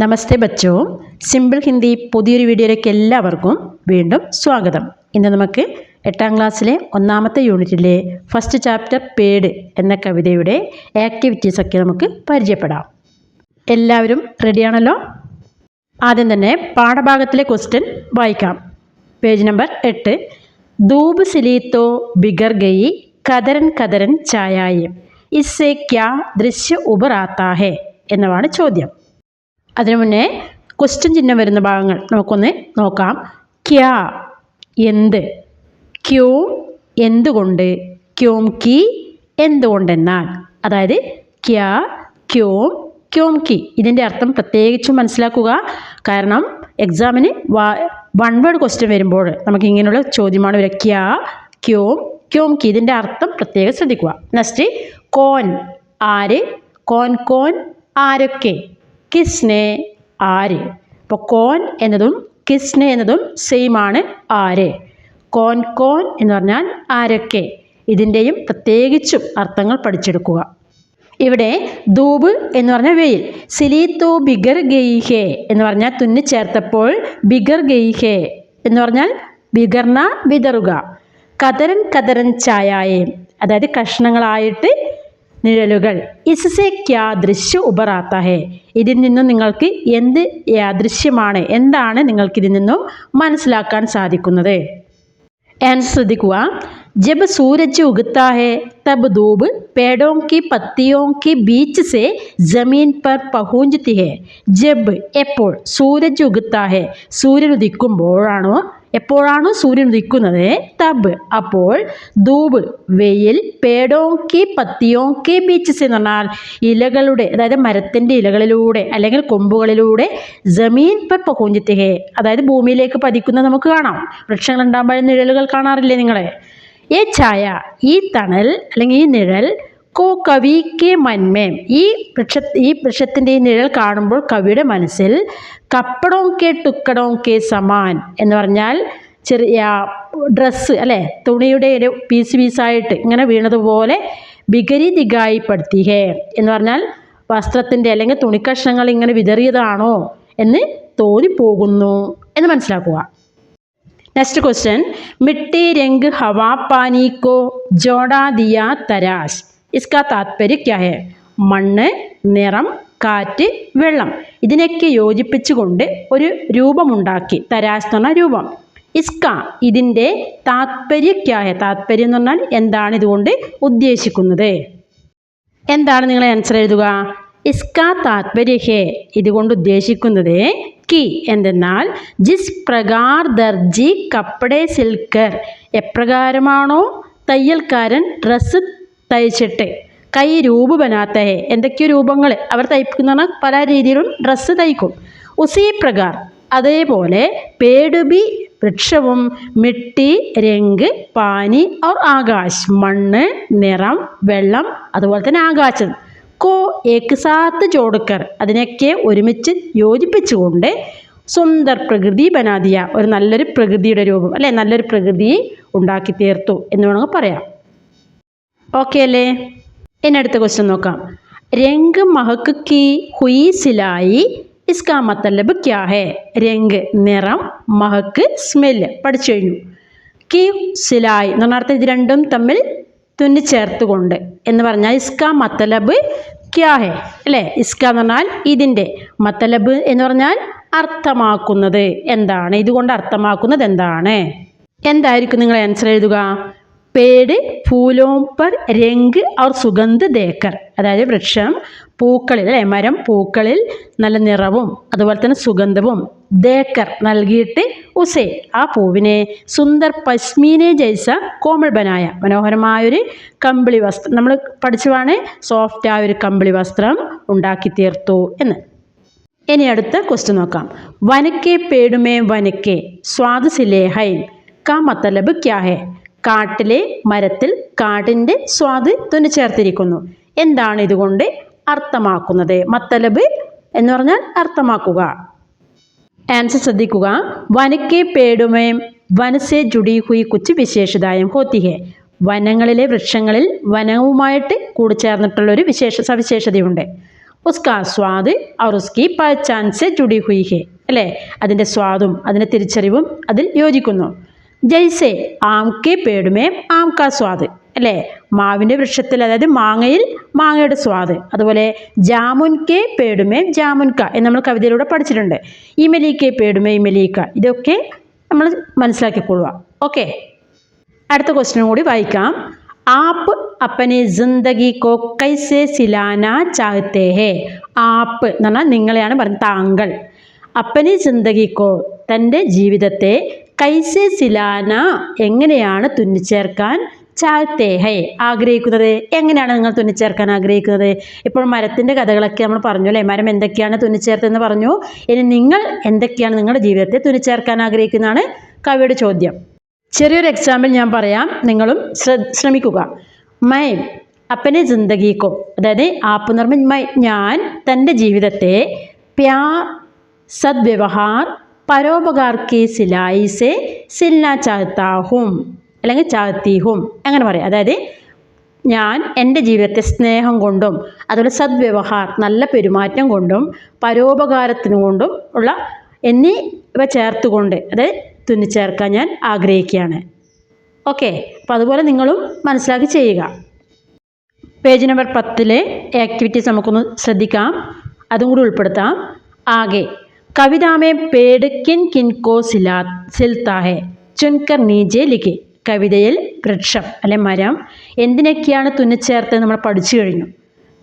നമസ്തേ ബച്ചോ. Simple Hindi പുതിയൊരു വീഡിയോയിലേക്ക് എല്ലാവർക്കും വീണ്ടും സ്വാഗതം. ഇന്ന് നമുക്ക് എട്ടാം ക്ലാസ്സിലെ ഒന്നാമത്തെ യൂണിറ്റിലെ ഫസ്റ്റ് ചാപ്റ്റർ പേഡ് എന്ന കവിതയുടെ ആക്ടിവിറ്റീസ് ഒക്കെ നമുക്ക് പരിചയപ്പെടാം. എല്ലാവരും റെഡിയാണല്ലോ ആദ്യം തന്നെ പാഠഭാഗത്തിലെ ക്വസ്റ്റ്യൻ വായിക്കാം. പേജ് നമ്പർ എട്ട്. ധൂപ് സിലീത്തോ ബിഗർ ഗയി കതരൻ കതരൻ ചായായും. ഇസ്സേ ക്യാ ദൃശ്യ ഉബർ ആത്താ ഹെ എന്നതാണ് ചോദ്യം. അതിനു മുന്നേ ക്വസ്റ്റ്യൻ ചിഹ്നം വരുന്ന ഭാഗങ്ങൾ നമുക്കൊന്ന് നോക്കാം. ക്യാ എന്ത്? ക്യോ എന്തുകൊണ്ട്? ക്യോം കി എന്തുകൊണ്ടെന്നാൽ? അതായത് ക്യാ ക്യോം ക്യോം കി. ഇതിന്റെ അർത്ഥം പ്രത്യേകിച്ചും മനസ്സിലാക്കുക. കാരണം എക്സാമിന് വൺ വേർഡ് ക്വസ്റ്റ്യൻ വരുമ്പോൾ നമുക്ക് ഇങ്ങനെയുള്ള ചോദ്യമാണ് വരിക. ക്യാ ക്യോം ക്യോം കി. ഇതിന്റെ അർത്ഥം പ്രത്യേകം ശ്രദ്ധിക്കുക. നെക്സ്റ്റ് കോൻ. ആര്? കോൻ കോൻ. ആരൊക്കെ? കിസ്നെ ആര്? അപ്പോൾ കോൻ എന്നതും കിസ്നെ എന്നതും സെയിം ആണ് ആര്? കോൻ കോൻ എന്ന് പറഞ്ഞാൽ ആരൊക്കെ? ഇതിന്റെയും പ്രത്യേകിച്ചും അർത്ഥങ്ങൾ പഠിച്ചെടുക്കുക. ഇവിടെ ധൂപ് എന്ന് പറഞ്ഞ വെയിൽ. സിലീത്തോ ബിഗർ ഗെയ്ഹേ എന്ന് പറഞ്ഞാൽ തുന്നി ചേർത്തപ്പോൾ ബിഗർ ഗെയ്ഹേ എന്ന് പറഞ്ഞാൽ ബിഗർന വിതറുക. കതരൻ കതരൻ ചായായേ. അതായത് കഷ്ണങ്ങളായിട്ട് നിഴലുകൾ. ഇസ്സെ ക്യാദൃശ്യ ഉബറാത്ത ഇതിൽ നിന്നും നിങ്ങൾക്ക് എന്ത് യാദൃശ്യമാണ് എന്താണ് നിങ്ങൾക്ക് ഇതിൽ നിന്നും മനസ്സിലാക്കാൻ സാധിക്കുന്നത്? ആൻ ശ്രദ്ധിക്കുക. ജബ് സൂരജ് ഉകുത്താഹെ തബ് ധൂപ് പേടോ കി പത്തിയോ കി ബീച്ച് സെ ജമീൻ പർ പഹൂഞ്ചത്തി ഹെ. ജബ് എപ്പോൾ? സൂരജ് ഉഗുത്താ ഹെ. സൂര്യൻ ഉദിക്കുമ്പോഴാണോ? എപ്പോഴാണോ സൂര്യൻ ഉദിക്കുന്നത്? തബ്. അപ്പോൾ ധൂബ് വെയിൽ പേടോങ്കി പത്തിയോങ്കി ബീച്ചസ് എന്ന് പറഞ്ഞാൽ ഇലകളുടെ അതായത് മരത്തിന്റെ ഇലകളിലൂടെ അല്ലെങ്കിൽ കൊമ്പുകളിലൂടെ ജമീൻ പർ പകുഞ്ചത്തിഹേ അതായത് ഭൂമിയിലേക്ക് പതിക്കുന്നത് നമുക്ക് കാണാം. വൃക്ഷങ്ങൾ ഉണ്ടാകുമ്പോൾ നിഴലുകൾ കാണാറില്ലേ നിങ്ങളെ? ഈ ഛായ ഈ തണൽ അല്ലെങ്കിൽ ഈ നിഴൽ കോ കവിക്ക് മന്മേം. ഈ വൃക്ഷ ഈ വൃക്ഷത്തിന്റെ ഈ നിഴൽ കാണുമ്പോൾ കവിയുടെ മനസ്സിൽ കപ്പടോം കെ ടുക്കടോം കെ സമാൻ എന്ന് പറഞ്ഞാൽ ചെറിയ ഡ്രസ്സ് അല്ലേ? തുണിയുടെ ഒരു പീസ് പീസായിട്ട് ഇങ്ങനെ വീണതുപോലെ ബിഗരി ദിഗായി ഹേ എന്ന് പറഞ്ഞാൽ വസ്ത്രത്തിന്റെ അല്ലെങ്കിൽ തുണിക്കഷ്ണങ്ങൾ ഇങ്ങനെ വിതറിയതാണോ എന്ന് തോന്നിപ്പോകുന്നു എന്ന് മനസ്സിലാക്കുക. നെക്സ്റ്റ് ക്വസ്റ്റ്യൻ മിട്ടി രംഗ് ഹവാ പാനി കോ ജോഡാ ദിയ തരാശ് ഇസ്കാ താത്പര്യ क्या है? മണ്ണ് നിറം കാറ്റ് വെള്ളം ഇതിനൊക്കെ യോജിപ്പിച്ചുകൊണ്ട് ഒരു രൂപമുണ്ടാക്കി പറഞ്ഞ രൂപം. ഇസ്ക ഇതിന്റെ താത്പര്യക്കായ താത്പര്യം എന്ന് പറഞ്ഞാൽ എന്താണ് ഇതുകൊണ്ട് ഉദ്ദേശിക്കുന്നത്? എന്താണ് നിങ്ങൾ ആൻസർ എഴുതുക? ഇസ്ക താത്പര്യ ഹേ ഇതുകൊണ്ട് ഉദ്ദേശിക്കുന്നത് കി എന്തെന്നാൽ ജിസ് പ്രകാർ ദർജി കപ്പടെ സിൽക്കർ. എപ്രകാരമാണോ? തയ്യൽക്കാരൻ ഡ്രസ്സ് തയ്ച്ചിട്ട്. കൈ രൂപ ബനാത്ത ഹേ. എന്തൊക്കെയോ രൂപങ്ങൾ അവർ തയ്ക്കുന്ന പല രീതിയിലും ഡ്രസ്സ് തയ്ക്കും. ഉസി പ്രകാർ അതേപോലെ പേടുബി വൃക്ഷവും മിട്ടി രംഗ് പാനി ഓർ ആകാശ് മണ്ണ് നിറം വെള്ളം അതുപോലെ തന്നെ ആകാശം. കോ ഏക്ക് സാത്ത് ചോടുക്കർ അതിനൊക്കെ ഒരുമിച്ച് യോജിപ്പിച്ചുകൊണ്ട് സുന്ദർ പ്രകൃതി ബനാദിയ ഒരു നല്ലൊരു പ്രകൃതിയുടെ രൂപം അല്ലേ? നല്ലൊരു പ്രകൃതി ഉണ്ടാക്കി തീർത്തു എന്ന് വേണമെങ്കിൽ പറയാം. ഓക്കെ അല്ലേ? ഇനി അടുത്ത ക്വസ്റ്റ്യൻ നോക്കാം. രംഗ് മഹക്ക് കി ഹുയി സിലായി ഇസ്കാ മത്തലബ് ക്യാ ഹേ? രംഗ് നിറം മഹക്ക് സ്മെല്ല് പഠിച്ചു കഴിഞ്ഞു. കി സിലായി എന്ന് പറഞ്ഞാൽ അർത്ഥം ഇത് രണ്ടും തമ്മിൽ തുന്നി ചേർത്തുകൊണ്ട് എന്ന് പറഞ്ഞാൽ ഇസ്കാ മത്തലബ് ക്യാ ഹേ? അല്ലേ? ഇസ്ക എന്ന് പറഞ്ഞാൽ ഇതിന്റെ മത്തലബ് എന്ന് പറഞ്ഞാൽ അർത്ഥമാക്കുന്നത് എന്താണ്? ഇതുകൊണ്ട് അർത്ഥമാക്കുന്നത് എന്താണ്? എന്തായിരിക്കും നിങ്ങൾ ആൻസർ എഴുതുക? പേട് ഫൂലോം രംഗ് ഔർ സുഗന്ധ് ദേക്കർ. അതായത് വൃക്ഷം പൂക്കളിൽ അല്ലെ മരം പൂക്കളിൽ നല്ല നിറവും അതുപോലെ തന്നെ സുഗന്ധവും ദേക്കർ നൽകിയിട്ട് ഉസേ ആ പൂവിനെ സുന്ദർ പശ്മീനെ ജയിച്ച കോമൾ ബനായ മനോഹരമായൊരു കമ്പിളി വസ്ത്രം. നമ്മൾ പഠിച്ചതാണ് സോഫ്റ്റ് ആയ ഒരു കമ്പിളി വസ്ത്രം ഉണ്ടാക്കി തീർത്തു എന്ന്. ഇനി അടുത്ത ക്വസ്റ്റ്യൻ നോക്കാം. വനക്കെ പേടുമേ വനക്കെ സ്വാദ് സിലേ ഹൈ കാ മത്തലബ് ക്യാ ഹേ? കാട്ടിലെ മരത്തിൽ കാടിന്റെ സ്വാദ് തുന്നി ചേർത്തിരിക്കുന്നു. എന്താണ് ഇതുകൊണ്ട് അർത്ഥമാക്കുന്നത്? മത്തലബ് എന്ന് പറഞ്ഞാൽ അർത്ഥമാക്കുക. ആൻസർ ശ്രദ്ധിക്കുക. വനക്കെ പേടുമേ വനസെ ജുഡി ഹുയി കുച്ച് വിശേഷതായം ഹോത്തിഹെ. വനങ്ങളിലെ വൃക്ഷങ്ങളിൽ വനവുമായിട്ട് കൂടിച്ചേർന്നിട്ടുള്ളൊരു വിശേഷ സവിശേഷതയുണ്ട്. ഉസ്കാ സ്വാദ് ഔർ ഉസ്കി പഹച്ചാൻ സെ ജുഡി ഹുയി ഹെ അല്ലേ? അതിന്റെ സ്വാദും അതിന്റെ തിരിച്ചറിവും അതിൽ യോജിക്കുന്നു. ജയ്സെ ആംകെ പേടുമേ ആം കാ സ്വാദ് അല്ലേ? മാവിന്റെ വൃക്ഷത്തിൽ അതായത് മാങ്ങയിൽ മാങ്ങയുടെ സ്വാദ്. അതുപോലെ ജാമുൻ കെ പേടുമേ ജാമുൻക എന്ന് നമ്മൾ കവിതയിലൂടെ പഠിച്ചിട്ടുണ്ട്. ഇമലി കെ പേടുമേ ഇമലിക്ക. ഇതൊക്കെ നമ്മൾ മനസ്സിലാക്കിക്കൊള്ളുക ഓക്കെ. അടുത്ത ക്വസ്റ്റ്യൻ കൂടി വായിക്കാം. ആപ്പ് അപ്പനെ ജിന്ദഗി കോ കൈസെ സിലാന ചാഹത്തെ ഹേ. ആപ്പ് എന്ന് പറഞ്ഞാൽ നിങ്ങളെയാണ് പറഞ്ഞത് താങ്കൾ. അപ്പനെ ജിന്ദഗി കോ തന്റെ ജീവിതത്തെ കൈസെ സിലാന എങ്ങനെയാണ് തുന്നിച്ചേർക്കാൻ ചാഹത്തെ ഹേ ആഗ്രഹിക്കുന്നത്? എങ്ങനെയാണ് നിങ്ങൾ തുന്നിച്ചേർക്കാൻ ആഗ്രഹിക്കുന്നത്? ഇപ്പോൾ മരത്തിന്റെ കഥകളൊക്കെ നമ്മൾ പറഞ്ഞു അല്ലേ? മരം എന്തൊക്കെയാണ് തുന്നിച്ചേർത്തതെന്ന് പറഞ്ഞു. ഇനി നിങ്ങൾ എന്തൊക്കെയാണ് നിങ്ങളുടെ ജീവിതത്തെ തുന്നിച്ചേർക്കാൻ ആഗ്രഹിക്കുന്നതാണ് കവിയുടെ ചോദ്യം. ചെറിയൊരു എക്സാമ്പിൾ ഞാൻ പറയാം. നിങ്ങളും ശ്രമിക്കുക. മൈ അപ്പനെ ജിന്ദഗിക്കോ അതായത് ആപ്പ് നിർമ്മി ഞാൻ തന്റെ ജീവിതത്തെ പ്യാ സദ്വ്യവഹാർ പരോപകാർ കെ സിലായി സെ സിൽന ചാഹത്താ ഹും അല്ലെങ്കിൽ ചാത്തീഹും അങ്ങനെ പറയാം. അതായത് ഞാൻ എന്റെ ജീവിതത്തെ സ്നേഹം കൊണ്ടും അതുപോലെ സദ്വ്യവഹാർ നല്ല പെരുമാറ്റം കൊണ്ടും പരോപകാരത്തിനു കൊണ്ടും ഉള്ള എന്നിവ ചേർത്തുകൊണ്ട് അത് തുന്നിച്ചേർക്കാൻ ഞാൻ ആഗ്രഹിക്കുകയാണ്. ഓക്കെ അപ്പോൾ അതുപോലെ നിങ്ങളും മനസ്സിലാക്കി ചെയ്യുക. പേജ് നമ്പർ പത്തിലെ ആക്ടിവിറ്റീസ് നമുക്കൊന്ന് ശ്രദ്ധിക്കാം. അതും കൂടി ഉൾപ്പെടുത്താം. ആകെ കവിതാമേ किन किन को सिला सिलता है ചുൻകർ നീജെ ലിഖി. കവിതയിൽ വൃക്ഷം അല്ലെ മരം എന്തിനൊക്കെയാണ് തുന്നിച്ചേർത്ത് നമ്മൾ പഠിച്ചു കഴിഞ്ഞു.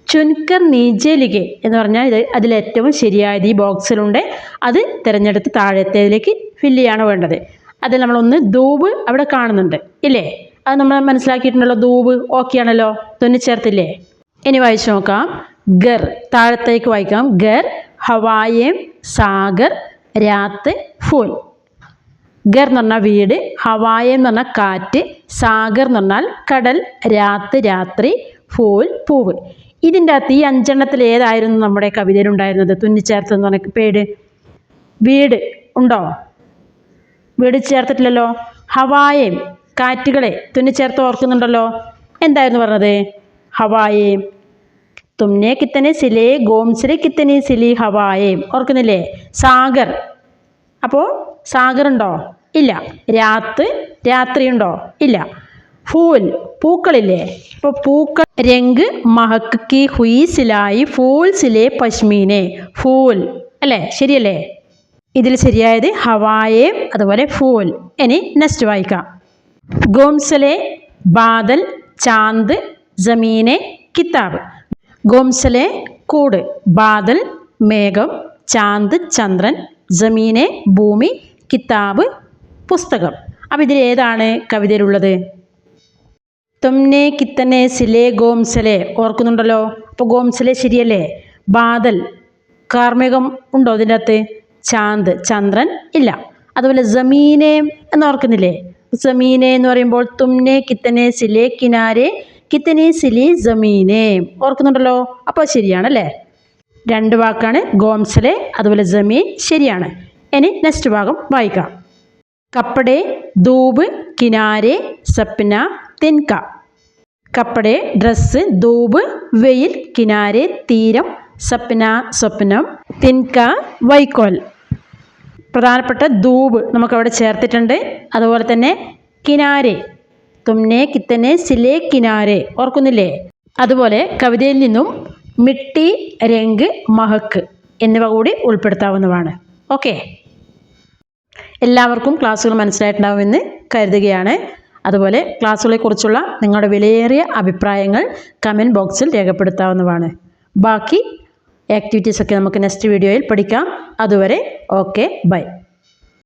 ചുൻകർ നീജെ ലിഖെ എന്ന് പറഞ്ഞാൽ ഇത് അതിലേറ്റവും ശരിയായത് ഈ ബോക്സിലുണ്ട്. അത് തിരഞ്ഞെടുത്ത് താഴത്തേതിലേക്ക് ഫില്ല് ചെയ്യാണ് വേണ്ടത്. അതിൽ നമ്മളൊന്ന് ധൂപ് അവിടെ കാണുന്നുണ്ട് ഇല്ലേ? അത് നമ്മൾ മനസ്സിലാക്കിയിട്ടുണ്ടല്ലോ ധൂപ് ഓക്കെ ആണല്ലോ തുന്നിച്ചേർത്തില്ലേ ഇനി വായിച്ചു നോക്കാം. ഗർ താഴത്തേക്ക് വായിക്കാം. ഗർ ഹവായേം സാഗർ രാത്ത് ഫൂൽ ഗർ എന്ന് പറഞ്ഞാൽ വീട് ഹവായ എന്ന് പറഞ്ഞാൽ കാറ്റ് സാഗർ എന്ന് പറഞ്ഞാൽ കടൽ രാത്ത് രാത്രി ഫൂൽ പൂവ്. ഇതിന്റെ അകത്ത് ഈ അഞ്ചെണ്ണത്തിൽ ഏതായിരുന്നു നമ്മുടെ കവിതയിലുണ്ടായിരുന്നത് തുന്നിച്ചേർത്ത് എന്ന് പറഞ്ഞ പേട് വീട് ഉണ്ടോ? വീട് ചേർത്തിട്ടില്ലല്ലോ. ഹവായേം കാറ്റുകളെ തുന്നിച്ചേർത്ത് ഓർക്കുന്നുണ്ടല്ലോ. എന്തായിരുന്നു പറഞ്ഞത്? ഹവായേം തുമ്നെ കിത്തനെ സിലേ ഗോംസിലെ കിത്തനെ സിലി ഹവായേം. ഓർക്കുന്നില്ലേ? സാഗർ. അപ്പോൾ സാഗർ ഉണ്ടോ ഇല്ല. രാത്ത് രാത്രിയുണ്ടോ? ഇല്ല. ഫൂൽ പൂക്കളില്ലേ? അപ്പോൾ പൂക്കൾ രംഗ് മഹക്ക് കി ഹുയി സിലായി ഫൂൽ സിലെ പശ്മീനെ. ഫൂൽ. അല്ലേ? ശരിയല്ലേ? ഇതിൽ ശരിയായത് ഹവായേം അതുപോലെ ഫൂൽ. ഇനി നെക്സ്റ്റ് വായിക്കാം. ഗോംസലെ ബാദൽ ചാന്ത് ജമീനെ കിതാബ് ഗോംസലെ കൂട് ബാദൽ മേഘം ചാന്ത് ചന്ദ്രൻ ജമീനെ ഭൂമി കിതാബ് പുസ്തകം. അപ്പോൾ ഇതിൽ ഏതാണ് കവിതയിലുള്ളത്? തൊമ്നെ കിത്തനെ സിലെ ഗോംസലെ. ഓർക്കുന്നുണ്ടല്ലോ? അപ്പോൾ ഗോംസലെ ശരിയല്ലേ? ബാദൽ കാർമികം ഉണ്ടോ ഇതിന്റെ അകത്ത് ചാന്ത് ചന്ദ്രൻ ഇല്ല. അതുപോലെ ജമീനെ എന്ന് ഓർക്കുന്നില്ലേ? ജമീനെ എന്ന് പറയുമ്പോൾ തുമ്നെ കിത്തനെ സിലെ കിനാരെ കിത്തനെ സിലി ജമീനെ. ഓർക്കുന്നുണ്ടല്ലോ? അപ്പോൾ ശരിയാണല്ലേ? രണ്ട് വാക്കാണ് ഗോംസലെ അതുപോലെ ജമീൻ ശരിയാണ്. ഇനി നെക്സ്റ്റ് ഭാഗം വായിക്കാം. കപ്പടെ ധൂപ് കിനാരെ സപ്ന തിൻക. കപ്പടെ ഡ്രസ്സ് ധൂപ് വെയിൽ കിനാരെ തീരം സപ്ന സ്വപ്നം തിൻക വൈക്കോൽ. പ്രധാനപ്പെട്ട ധൂപ് നമുക്കവിടെ ചേർത്തിട്ടുണ്ട്. അതുപോലെ തന്നെ കിനാരെ. തുമ്നെ കിത്തനെ സിലെ കിനാരെ ഓർക്കുന്നില്ലേ? അതുപോലെ കവിതയിൽ നിന്നും മിട്ടി രംഗ് മഹക്ക് എന്നിവ കൂടി ഉൾപ്പെടുത്താവുന്നതാണ്. ഓക്കെ. എല്ലാവർക്കും ക്ലാസ്സുകൾ മനസ്സിലായിട്ടുണ്ടാവുമെന്ന് കരുതുകയാണ്. അതുപോലെ ക്ലാസ്സുകളെക്കുറിച്ചുള്ള നിങ്ങളുടെ വിലയേറിയ അഭിപ്രായങ്ങൾ കമന്റ് ബോക്സിൽ രേഖപ്പെടുത്താവുന്നതാണ്. ബാക്കി ആക്ടിവിറ്റീസൊക്കെ നമുക്ക് നെക്സ്റ്റ് വീഡിയോയിൽ പഠിക്കാം. അതുവരെ ഓക്കെ ബൈ.